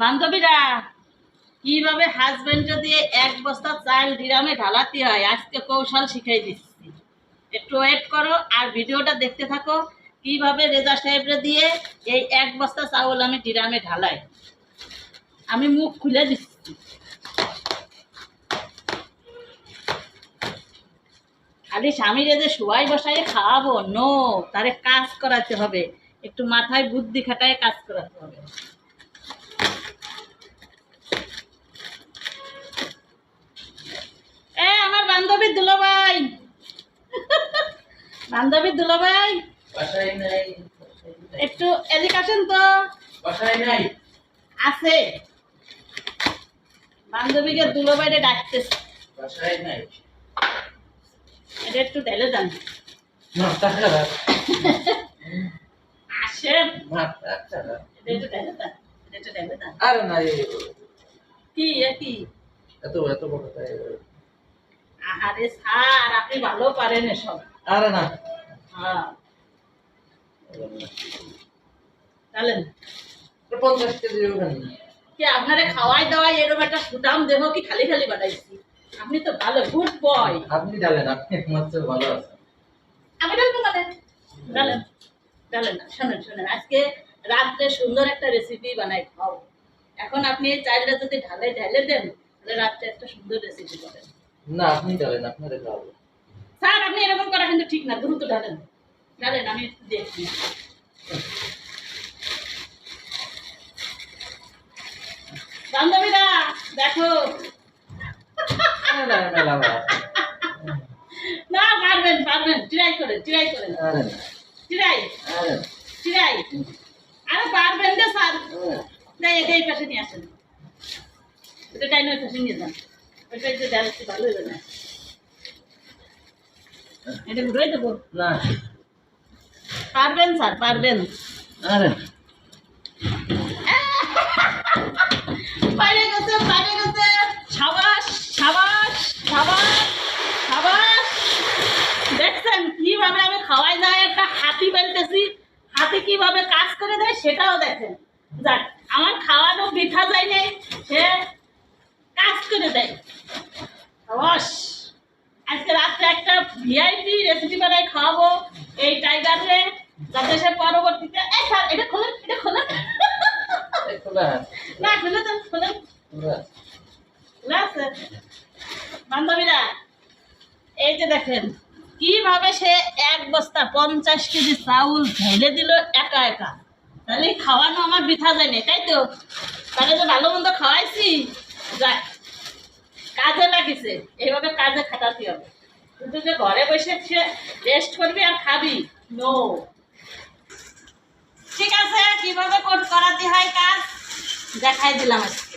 বান্ধবীরা, কীভাবে হাজবেন্ডে দিয়ে এক বস্তা চাল ডিরামে ঢালাতে হয়, আজকে কৌশল শিখাই দিচ্ছি। একটু ওয়েট করো আর ভিডিওটা দেখতে থাকো, কীভাবে রেজা সাহেবরে দিয়ে এই এক বস্তা চাউল আমি ডিরামে ঢালাই। আমি মুখ খুলে দিচ্ছি। খালি স্বামীরে যে শুয়াই বসাই খাওয়াবো? নো তারে কাজ করাতে হবে। একটু মাথায় বুদ্ধি খাটায় কাজ করাতে হবে। বান্ধবী দুলাভাই। বান্ধবী দুলাভাই। একটু এদিকে আসেন তো। আছে। বান্ধবীকে দুলাভাইরে ডাকতেছে। এটা একটু ঢেলে দেন। আসেন। না টাকা দাও। এটা একটু ঢেলে দেন। একটু ঢেলে দেন। আরে না কি কি? এত এত বড় তাই। আহারে স্যার আপনি ভালো পারেন এসব। আরে না। হ্যাঁ। চলেন পঞ্চাশ কেজি কি আপনারে খাওয়াই দাওয়াই এরকম একটা সুটাম দেবো কি খালি খালি বানাইছি? আপনি তো ভালো গুড বয়। আপনি ডালেন আপনি একমাত্র ভালো আছেন। আমি ডালবো মানে? ডালেন ডালেন না। শোনেন শোনেন আজকে রাত্রে সুন্দর একটা রেসিপি বানাই খাও এখন আপনি চালটা যদি ঢালে ঢালে দেন তাহলে রাত্রে একটা সুন্দর রেসিপি করেন না আপনি ডালেন আপনারে খাওয়াবো স্যার আপনি এরকম করা কিন্তু ঠিক না দ্রুত ঢালেন। ঢালেন আমি দেখছি। বান্ধবীরা দেখো। না পারবেন পারবেন ট্রাই করেন ট্রাই করেন। ট্রাই আরে। ট্রাই আরে পারবেন না স্যার। না এটা এই পাশে নিয়ে আসেন। এটা টাইম ওই পাশে নিয়ে যান। ওইটা একটু ভালো হবে না। এটা ঘুরে দেবো? না। পারবেন স্যার পারবেন। আরে। বাইরে গেছে বাইরে গেছে। সাবাস সাবাস সাবাস সাবাস। দেখছেন কীভাবে আমি খাওয়াই যায় একটা হাতি বেলতেছি হাতি কীভাবে কাজ করে দেয় সেটাও দেখেন। যাক আমার খাওয়ানো বৃথা যায় নেই। সে কাজ করে দেয়। সাবাস। আজকে রাত্রে একটা ভিআইপি রেসিপি বানাই খাওয়াবো এই টাইগারে যাতে সে পরবর্তীতে এই স্যার এটা খোলেন এটা খোলেন খোলা। না খুলে দেন খোলেন বান্ধবীরা এই যে দেখেন কীভাবে সে এক বস্তা পঞ্চাশ কেজি চাউল ঢেলে দিল একা একা। তাহলে খাওয়ানো আমার বৃথা যায়নি তাই তো? তাহলে যে ভালো মন্দ খাওয়াইছি। কাজে লাগিছে, এইভাবে কাজে খাটাতে হবে। কিন্তু যে ঘরে বসে রেস্ট করবি আর খাবি নো ঠিক আছে, কীভাবে করাতে হয় কাজ? দেখাই দিলাম আজকে।